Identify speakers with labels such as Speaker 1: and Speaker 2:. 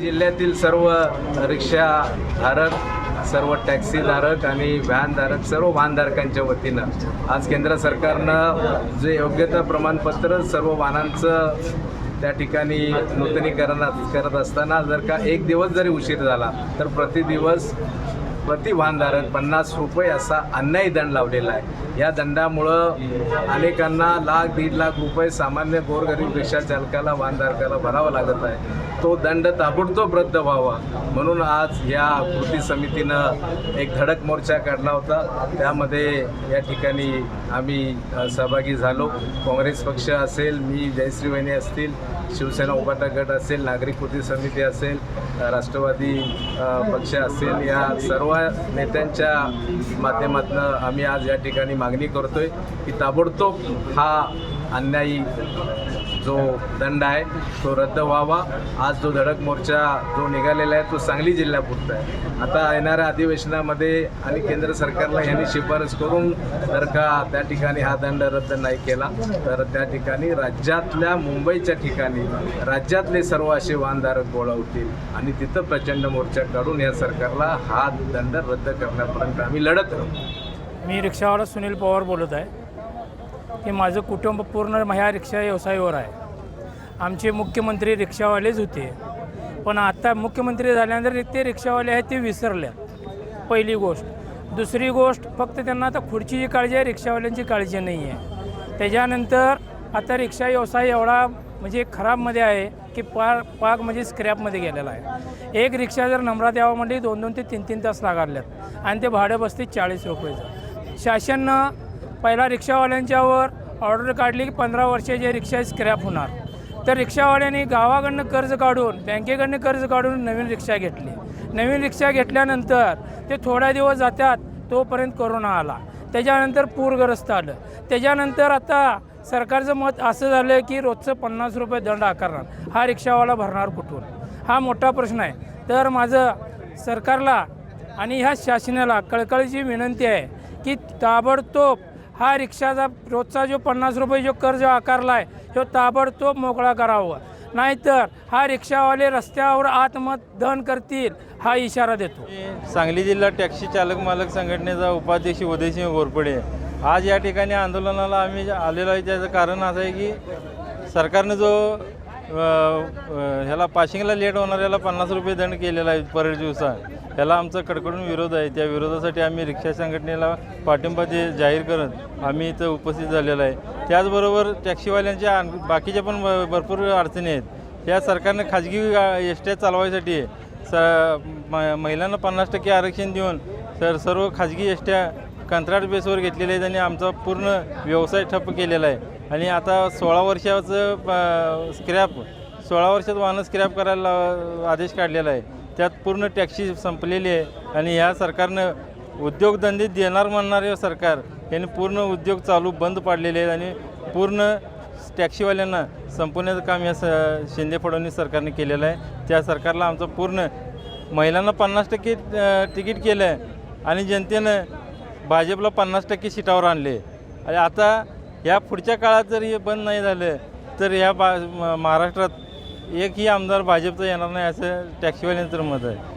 Speaker 1: जिल्ह्यातील सर्व रिक्षाधारक सर्व टॅक्सीधारक आणि व्हॅनधारक सर्व वाहनधारकांच्या वतीनं आज केंद्र सरकारनं जे योग्यता प्रमाणपत्र सर्व वाहनांचं त्या ठिकाणी नूतनीकरणात करत असताना जर का एक दिवस जरी उशीर झाला तर प्रति दिवस प्रति वाहनधारक पन्नास रुपये असा अन्यायी दंड लावलेला आहे. या दंडामुळं अनेकांना लाख दीड लाख रुपये सामान्य गोरगरीब रिक्षा चालकाला वाहनधारकाला भरावा लागत आहे. तो दंड ताबडतोब रद्द व्हावा. म्हणून आज या कृती समितीनं एक धडक मोर्चा काढला होता. त्यामध्ये या ठिकाणी आम्ही सहभागी झालो. काँग्रेस पक्ष असेल मी जयश्री वहिनी असतील शिवसेना उभाटा गट असेल नागरिक कृती समिती असेल राष्ट्रवादी पक्ष असेल या सर्व नेत्यांच्या माध्यमातून आम्ही आज या ठिकाणी मागणी करतोय की ताबडतोब हा अन्यायी जो दंड आहे तो रद्द व्हावा. आज जो धडक मोर्चा जो निघालेला आहे तो सांगली जिल्ह्यापुरता आहे. आता येणाऱ्या अधिवेशनामध्ये आणि केंद्र सरकारला यांनी शिफारस करून जर का त्या ठिकाणी हा दंड रद्द नाही केला तर त्या ठिकाणी राज्यातल्या मुंबईच्या ठिकाणी राज्यातले सर्व असे वाहनधारक गोळा होतील. आणि तिथं प्रचंड मोर्चा काढून या सरकारला हा दंड रद्द करण्यापर्यंत आम्ही लढत राहू.
Speaker 2: मी रिक्षावाला सुनील पवार बोलत आहे. की माझं कुटुंब पूर्ण ह्या रिक्षा व्यवसायावर आहे. आमचे मुख्यमंत्री रिक्षावालेच होते. पण आत्ता मुख्यमंत्री झाल्यानंतर ते रिक्षावाले आहेत ते विसरल्यात पहिली गोष्ट. दुसरी गोष्ट फक्त त्यांना आता खुर्चीची काळजी आहे रिक्षावाल्यांची काळजी नाही आहे. त्याच्यानंतर आता रिक्षा व्यवसाय एवढा म्हणजे खराबमध्ये आहे की पार पाक म्हणजे स्क्रॅपमध्ये गेलेला आहे. एक रिक्षा जर नंबरात यावं म्हणजे दोन दोन ते तीन तीन तास लागारल्यात आणि ते भाडं बसते चाळीस रुपयेचं शासनानं पहिला रिक्षावाल्यांच्यावर ऑर्डर काढली की पंधरा वर्षाचे रिक्षा स्क्रॅप होणार. तर रिक्षावाल्यांनी गावाकडनं कर्ज काढून बँकेकडनं कर्ज काढून नवीन रिक्षा घेतली. नवीन रिक्षा घेतल्यानंतर ते थोड्या दिवस जातात तोपर्यंत कोरोना आला. त्याच्यानंतर पूरग्रस्त आलं. त्याच्यानंतर आता सरकारचं मत असं झालं की रोजचं पन्नास रुपये दंड आकारणार. हा रिक्षावाला भरणार कुठून? हा मोठा प्रश्न आहे. तर माझं सरकारला आणि ह्या शासनाला कळकळीची विनंती आहे की ताबडतोब हा रिक्षाचा रोजचा जो पन्नास रुपये जो कर्ज आकारला आहे तो ताबडतोब मोकळा करावा. नाहीतर हा रिक्षावाले रस्त्यावर आत्मदहन करतील हा इशारा देतो.
Speaker 3: सांगली जिल्हा टॅक्सी चालक मालक संघटनेचा उपाध्यक्ष उदयसिंह घोरपडे. आज या ठिकाणी आंदोलनाला आम्ही जे आलेलो आहे. त्याचं कारण असं आहे की सरकारनं जो ह्याला पाशिंगला लेट होणार याला पन्नास रुपये दंड केलेला आहे पर दिवसा ह्याला आमचा कडकडून विरोध आहे. त्या विरोधासाठी आम्ही रिक्षा संघटनेला पाठिंबा दे जाहीर करत आम्ही इथं उपस्थित झालेलो आहे. त्याचबरोबर टॅक्सीवाल्यांच्या आण- बाकीच्या पण भरपूर अडचणी आहेत. या सरकारनं खाजगी एस ट्या चालवायसाठी स म- महिलांना पन्नास टक्के आरक्षण देऊन तर सर्व खाजगी एसट्या कंत्राट बेसवर घेतलेल्या आहेत आणि आमचा पूर्ण व्यवसाय ठप्प केलेला आहे. आणि आता सोळा वर्षाचं प- स्क्रॅप सोळा वर्षात वाहनं स्क्रॅप करायला आदेश काढलेला आहे. त्यात पूर्ण टॅक्सी संपलेली आहे आणि ह्या सरकारनं उद्योगधंदे देणार म्हणणारे सरकार यांनी पूर्ण उद्योग चालू बंद पाडलेले आहेत आणि पूर्ण टॅक्सीवाल्यांना संपवण्याचं काम या स शिंदे फडणवीस सरकारने केलेलं आहे. त्या सरकारला आमचं पूर्ण महिलांना पन्नास टक्के तिकीट केलं आहे आणि जनतेनं भाजपला पन्नास टक्के सीटावर आणले. आणि आता या पुढच्या काळात जर हे बंद नाही झालं तर ह्या बा महाराष्ट्रात एकही आमदार भाजपचा येणार नाही असं टॅक्सीवाल्यांचं मत आहे.